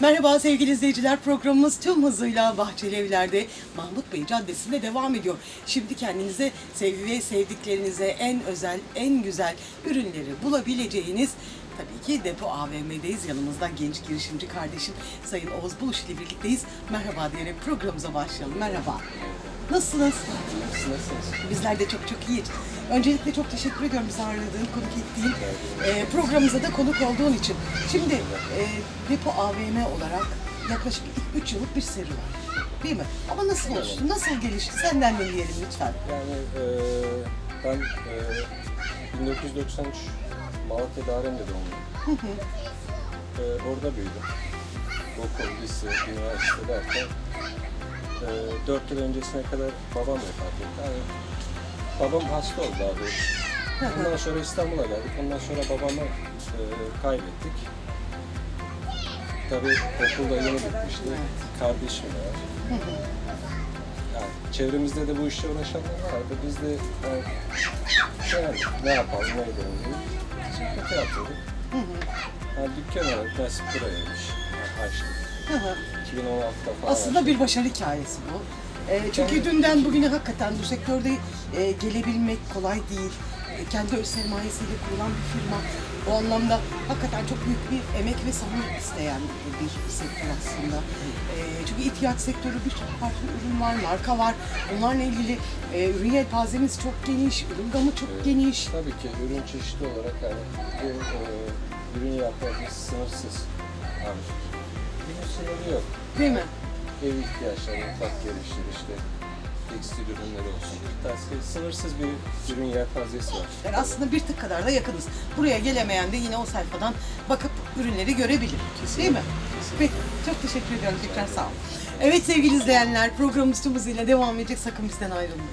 Merhaba sevgili izleyiciler programımız tüm hızıyla Bahçeli Evler'de Mahmut Bey Caddesi'nde devam ediyor. Şimdi kendinize sevgi ve sevdiklerinize en özel, en güzel ürünleri bulabileceğiniz tabii ki Depo AVM'deyiz. Yanımızda genç girişimci kardeşim Sayın Oğuz Buluş ile birlikteyiz. Merhaba diyerek programımıza başlayalım. Merhaba. Nasılsınız? Nasılsınız? Bizler de çok çok iyiyiz. Öncelikle çok teşekkür ediyorum bizi ağırladığın, konuk ettiğin, e, programımıza da konuk olduğun için. Şimdi e, Depo AVM olarak yaklaşık 3 yıllık bir seri var. Değil mi? Ama nasıl oluştu, nasıl gelişti? Senden dinleyelim lütfen. Yani e, ben e, 1993 Malatya Darem'de doğumluyum. E, orada büyüdüm. Okul, lise, üniversite derken e, 4 yıl öncesine kadar babam vefat etti. Yani, babam hasta oldu doğrusu. Ondan sonra İstanbul'a geldik. Ondan sonra babamı e, kaybettik. Tabii okulda yeni bitmişti. Kardeşim de var. Yani çevremizde de bu işle uğraşanlar vardı. Biz de yani, yani ne yapalım, ne edelim diye şirkete yaptırdık. Yani dükkan olarak nasip burayaymış. Yani açtık. Hı hı. 2016'da falan Aslında bir başarı hikayesi bu. E, çünkü dünden bugüne hakikaten bu sektörde e, gelebilmek kolay değil. E, kendi öz sermayesiyle kurulan bir firma. O anlamda hakikaten çok büyük bir emek ve sabır isteyen bir sektör aslında. E, çünkü ihtiyaç sektörü birçok farklı ürün var, marka var. Bunlarla ilgili e, ürün yelpazemiz çok geniş, ürün gamı çok geniş. Tabii ki ürün çeşitli olarak yani bu e, ürün yapmamız sınırsız. Ürün sınırı yok. Değil mi? Ev ihtiyaçları, mutfak geliştir işte tekstil ürünleri olsun. Tanesi sınırsız bir ürün yelpazesi var. Yani aslında bir tık kadar da yakınız. Buraya gelemeyen de yine o sayfadan bakıp ürünleri görebilir. Değil mi? Peki, çok teşekkür ediyorum tekrar sağ olun. Evet sevgili izleyenler programımız tüm hızıyla devam edecek. Sakın bizden ayrılmayın.